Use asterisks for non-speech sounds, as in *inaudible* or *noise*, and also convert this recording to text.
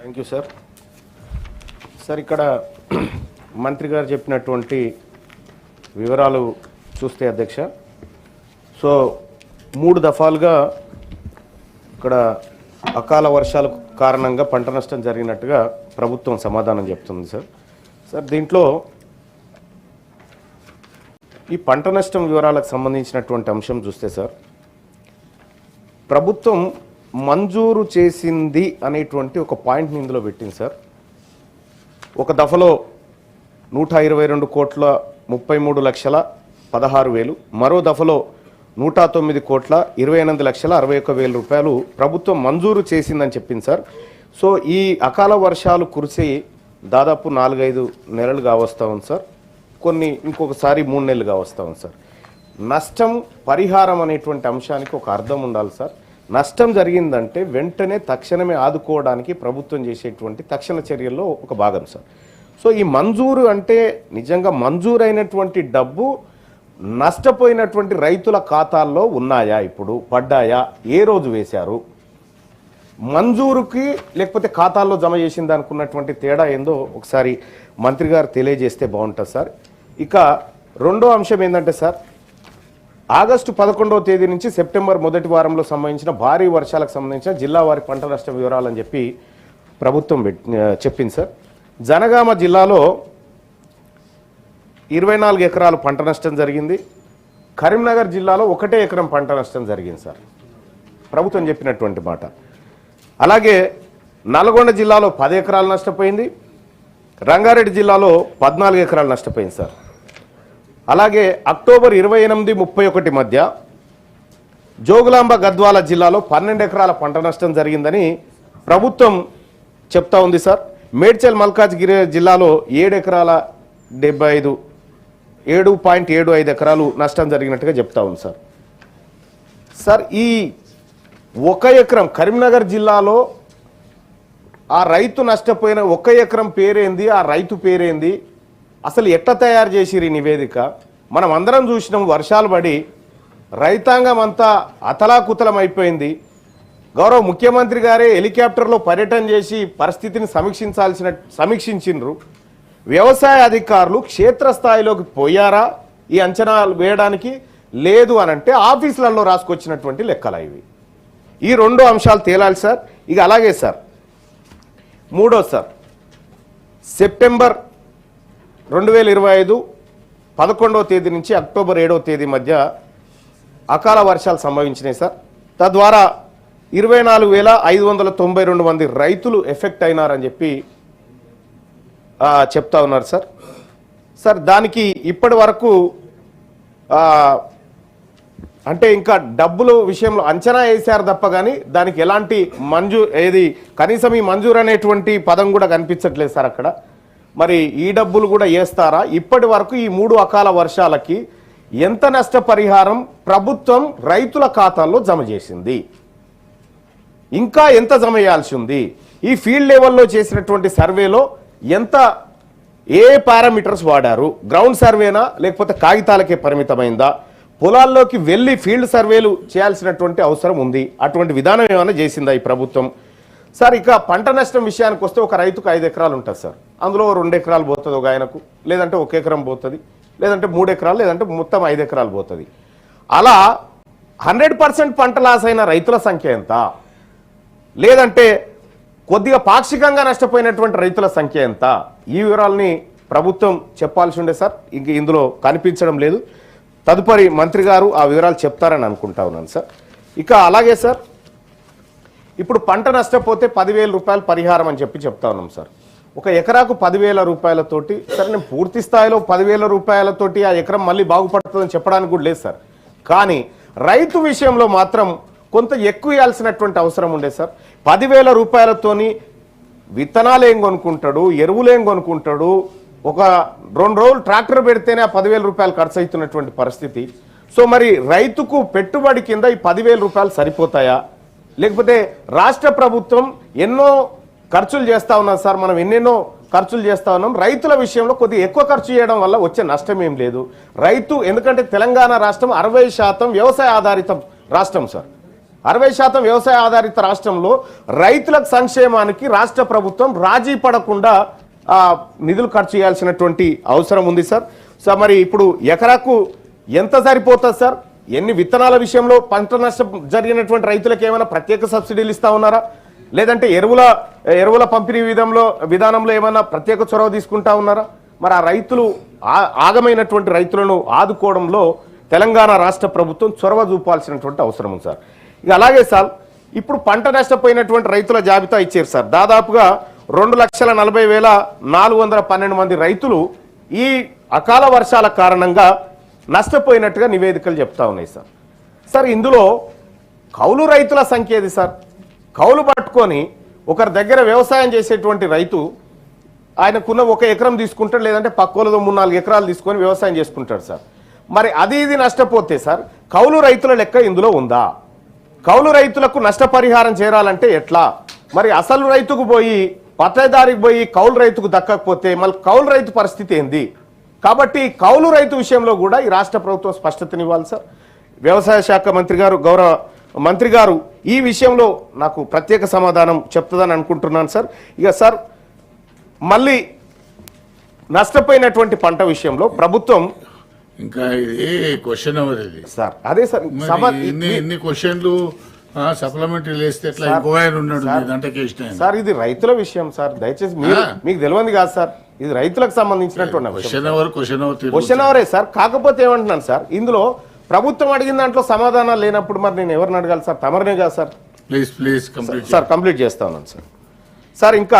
Thank you sir sir ఇక్కడ *clears throat* మంత్రి గారు చెప్పినటువంటి వివరాలు చూస్తే అధ్యక్ష. సో మూడు దఫాలుగా ఇక్కడ అకాల వర్షాల కారణంగా పంట నష్టం జరిగినట్టుగా ప్రభుత్వం సమాధానం చెప్తుంది సార్ సార్ దీంట్లో ఈ పంట నష్టం వివరాలకు సంబంధించినటువంటి అంశం చూస్తే సార్ ప్రభుత్వం మంజూరు చేసింది అనేటువంటి ఒక పాయింట్ని ఇందులో పెట్టింది సార్. ఒక దఫలో నూట ఇరవై రెండు కోట్ల ముప్పై మూడు లక్షల పదహారు వేలు మరో దఫలో నూట తొమ్మిది కోట్ల ఇరవై ఎనిమిది లక్షల అరవై ఒక్క వేల రూపాయలు ప్రభుత్వం మంజూరు చేసిందని చెప్పింది సార్. సో ఈ అకాల వర్షాలు కురిసి దాదాపు నాలుగైదు నెలలుగా వస్తూ ఉంది సార్. కొన్ని ఇంకొకసారి మూడు నెలలుగా వస్తూ ఉంది సార్. నష్టం పరిహారం అనేటువంటి అంశానికి ఒక అర్థం ఉండాలి సార్. నష్టం జరిగిందంటే వెంటనే తక్షణమే ఆదుకోవడానికి ప్రభుత్వం చేసేటువంటి తక్షణ చర్యల్లో ఒక భాగం సార్. సో ఈ మంజూరు అంటే నిజంగా మంజూరైనటువంటి డబ్బు నష్టపోయినటువంటి రైతుల ఖాతాల్లో ఉన్నాయా ఇప్పుడు? పడ్డాయా? ఏ రోజు వేశారు? మంజూరుకి లేకపోతే ఖాతాల్లో జమ చేసింది అనుకున్నటువంటి తేడా ఏందో ఒకసారి మంత్రి గారు తెలియజేస్తే బాగుంటుంది సార్. ఇక రెండో అంశం ఏంటంటే సార్ ఆగస్టు పదకొండవ తేదీ నుంచి సెప్టెంబర్ మొదటి వారంలో సంబంధించిన భారీ వర్షాలకు సంబంధించిన జిల్లా వారి పంట నష్ట వివరాలని చెప్పి ప్రభుత్వం చెప్పింది సార్. జనగామ జిల్లాలో ఇరవై నాలుగు ఎకరాలు పంట నష్టం జరిగింది. కరీంనగర్ జిల్లాలో ఒకటే ఎకరం పంట నష్టం జరిగింది సార్. ప్రభుత్వం చెప్పినటువంటి మాట. అలాగే నల్గొండ జిల్లాలో పది ఎకరాలు నష్టపోయింది. రంగారెడ్డి జిల్లాలో పద్నాలుగు ఎకరాలు నష్టపోయింది సార్. అలాగే అక్టోబర్ ఇరవై ఎనిమిది ముప్పై ఒకటి మధ్య జోగులాంబ గద్వాల జిల్లాలో పన్నెండు ఎకరాల పంట నష్టం జరిగిందని ప్రభుత్వం చెప్తా ఉంది సార్. మేడ్చల్ మల్కాజ్గిరి జిల్లాలో ఏడు ఎకరాల డెబ్బై ఐదు ఏడు పాయింట్ ఏడు ఐదు ఎకరాలు నష్టం జరిగినట్టుగా చెప్తా ఉంది సార్. సార్ ఈ ఒక ఎకరం కరీంనగర్ జిల్లాలో ఆ రైతు నష్టపోయిన ఒక ఎకరం పేరేంది? ఆ రైతు పేరేంది? అసలు ఎట్ట తయారు చేసిరి నివేదిక? మనం అందరం చూసినాం వర్షాలు పడి రైతాంగం అంతా అతలాకుతలం అయిపోయింది. గౌరవ ముఖ్యమంత్రి గారే హెలికాప్టర్లో పర్యటన చేసి పరిస్థితిని సమీక్షించాల్సిన సమీక్షించిండ్రు. వ్యవసాయ అధికారులు క్షేత్రస్థాయిలోకి పోయారా? ఈ అంచనాలు వేయడానికి లేదు అని అంటే ఆఫీసులలో రాసుకొచ్చినటువంటి లెక్కలు ఇవి. ఈ రెండు అంశాలు తేలాలి సార్. ఇక అలాగే సార్. మూడో సార్. సెప్టెంబర్ రెండు వేల ఇరవై ఐదు పదకొండవ తేదీ నుంచి అక్టోబర్ ఏడవ తేదీ మధ్య అకాల వర్షాలు సంభవించినాయి సార్. తద్వారా ఇరవై నాలుగు వేల ఐదు వందల తొంభై రెండు మంది రైతులు ఎఫెక్ట్ అయినారని చెప్పి చెప్తా ఉన్నారు సార్. సార్ దానికి ఇప్పటి వరకు అంటే ఇంకా డబ్బులు విషయంలో అంచనా వేశారు తప్ప కానీ దానికి ఎలాంటి మంజూ ఏది కనీసం ఈ మంజూరు అనేటువంటి పదం కూడా కనిపించట్లేదు సార్ అక్కడ. మరి ఈ డబ్బులు కూడా వేస్తారా? ఇప్పటి వరకు ఈ మూడు అకాల వర్షాలకి ఎంత నష్టపరిహారం ప్రభుత్వం రైతుల ఖాతాల్లో జమ చేసింది? ఇంకా ఎంత జమ చేయాల్సి ఉంది? ఈ ఫీల్డ్ లెవెల్లో చేసినటువంటి సర్వేలో ఎంత ఏ పారామీటర్స్ వాడారు? గ్రౌండ్ సర్వేనా? లేకపోతే కాగితాలకే పరిమితమైందా? పొలాల్లోకి వెళ్ళి ఫీల్డ్ సర్వేలు చేయాల్సినటువంటి అవసరం ఉంది. అటువంటి విధానం ఏమైనా చేసిందా ఈ ప్రభుత్వం? సార్ ఇక పంట నష్టం విషయానికి వస్తే ఒక రైతుకు ఐదు ఎకరాలు ఉంటుంది సార్. అందులో రెండు ఎకరాలు పోతుంది ఒక ఆయనకు. లేదంటే ఒక ఎకరం పోతుంది. లేదంటే మూడు ఎకరాలు లేదంటే మొత్తం ఐదు ఎకరాలు పోతుంది. అలా హండ్రెడ్ పర్సెంట్ పంట లాస్ అయిన రైతుల సంఖ్య ఎంత? లేదంటే కొద్దిగా పాక్షికంగా నష్టపోయినటువంటి రైతుల సంఖ్య ఎంత? ఈ వివరాలని ప్రభుత్వం చెప్పాల్సి ఉండే సార్. ఇంక ఇందులో కనిపించడం లేదు. తదుపరి మంత్రి గారు ఆ వివరాలు చెప్తారని అనుకుంటా ఉన్నాను సార్. ఇక అలాగే సార్ ఇప్పుడు పంట నష్టపోతే పదివేల రూపాయలు పరిహారం అని చెప్పి చెప్తా ఉన్నాం సార్. ఒక ఎకరాకు పదివేల రూపాయలతోటి సరే నేను పూర్తి స్థాయిలో పదివేల రూపాయలతోటి ఆ ఎకరం మళ్ళీ బాగుపడుతుందని చెప్పడానికి కూడా లేదు సార్. కానీ రైతు విషయంలో మాత్రం కొంత ఎక్కువ ఇవ్వాల్సినటువంటి అవసరం ఉండే సార్. పదివేల రూపాయలతోని విత్తనాలు ఏం కొనుక్కుంటాడు ఎరువులు ఏం కొనుక్కుంటాడు ఒక రెండు రోజులు ట్రాక్టర్ పెడితేనే ఆ పదివేల రూపాయలు ఖర్చు అవుతున్నటువంటి పరిస్థితి. సో మరి రైతుకు పెట్టుబడి కింద ఈ పదివేల రూపాయలు సరిపోతాయా? లేకపోతే రాష్ట్ర ప్రభుత్వం ఎన్నో ఖర్చులు చేస్తా ఉన్నాం సార్ మనం ఎన్నెన్నో ఖర్చులు చేస్తా ఉన్నాం. రైతుల విషయంలో కొద్దిగా ఎక్కువ ఖర్చు చేయడం వల్ల వచ్చే నష్టం ఏం లేదు. రైతు ఎందుకంటే తెలంగాణ రాష్ట్రం అరవై శాతం వ్యవసాయ ఆధారిత రాష్ట్రం సార్. అరవై శాతం వ్యవసాయ ఆధారిత రాష్ట్రంలో రైతుల సంక్షేమానికి రాష్ట్ర ప్రభుత్వం రాజీ పడకుండా నిధులు ఖర్చు చేయాల్సినటువంటి అవసరం ఉంది సార్. సార్ మరి ఇప్పుడు ఎకరాకు ఎంత సరిపోతుంది సార్? ఎన్ని విత్తనాల విషయంలో పంట నష్టం జరిగినటువంటి రైతులకు ఏమైనా ప్రత్యేక సబ్సిడీలు ఇస్తా ఉన్నారా? లేదంటే ఎరువుల ఎరువుల పంపిణీ విధంలో విధానంలో ఏమైనా ప్రత్యేక చొరవ తీసుకుంటా ఉన్నారా? మరి ఆ రైతులు ఆ- ఆగమైనటువంటి రైతులను ఆదుకోవడంలో తెలంగాణ రాష్ట్ర ప్రభుత్వం చొరవ చూపాల్సినటువంటి అవసరం ఉంది సార్. ఇక అలాగే సార్ ఇప్పుడు పంట నష్టపోయినటువంటి రైతుల జాబితా ఇచ్చారు సార్. దాదాపుగా రెండు లక్షల నలభై వేల నాలుగు వందల పన్నెండు మంది రైతులు ఈ అకాల వర్షాల కారణంగా నష్టపోయినట్టుగా నివేదికలు చెప్తా ఉన్నాయి సార్. సార్ ఇందులో కౌలు రైతుల సంఖ్య ఏది సార్? కౌలు పట్టుకొని ఒకరి దగ్గర వ్యవసాయం చేసేటువంటి రైతు ఆయనకున్న ఒక ఎకరం తీసుకుంటాడు లేదంటే పక్కోలతో మూడు నాలుగు ఎకరాలు తీసుకొని వ్యవసాయం చేసుకుంటాడు సార్. మరి అది ఇది నష్టపోతే సార్ కౌలు రైతుల లెక్క ఇందులో ఉందా? కౌలు రైతులకు నష్టపరిహారం చేరాలంటే ఎట్లా? మరి అసలు రైతుకు పోయి పట్టదారికి పోయి కౌలు రైతుకు దక్కకపోతే మళ్ళీ కౌలు రైతు పరిస్థితి ఏంది? కాబట్టి కౌలు రైతు విషయంలో కూడా ఈ రాష్ట్ర ప్రభుత్వం స్పష్టతనివ్వాలి సార్. వ్యవసాయ శాఖ మంత్రి గారు గౌరవ మంత్రి గారు ఈ విషయంలో నాకు ప్రత్యేక సమాధానం చెప్తుందని అనుకుంటున్నాను సార్. ఇక సార్ మళ్ళీ నష్టపోయినటువంటి పంట విషయంలో ప్రభుత్వం ఇంకా ఇది క్వశ్చన్ అవర్ ఇది. సార్ అదే సార్ ఇన్ని ఇన్ని క్వశ్చన్లు సప్లిమెంటరీ వేస్తే ఎట్లా? ఇంకో ఆయన ఉన్నాడు సార్, ఇది రైతుల విషయం సార్. దయచేసి మీరు. మీకు తెలియంది కాదు సార్. ఇది రైతులకు సంబంధించినటువంటి క్వశ్చన్ అవర్ సార్? కాకపోతే ఏమంటున్నాను సార్? ఇందులో ప్రభుత్వం అడిగిన దాంట్లో సమాధానాలు లేనప్పుడు మరి నేను ఎవరిని అడగాలి సార్? తమరినే కాదు sir. Please please complete sir complete చేస్తా ఉన్నాను సార్. సార్ ఇంకా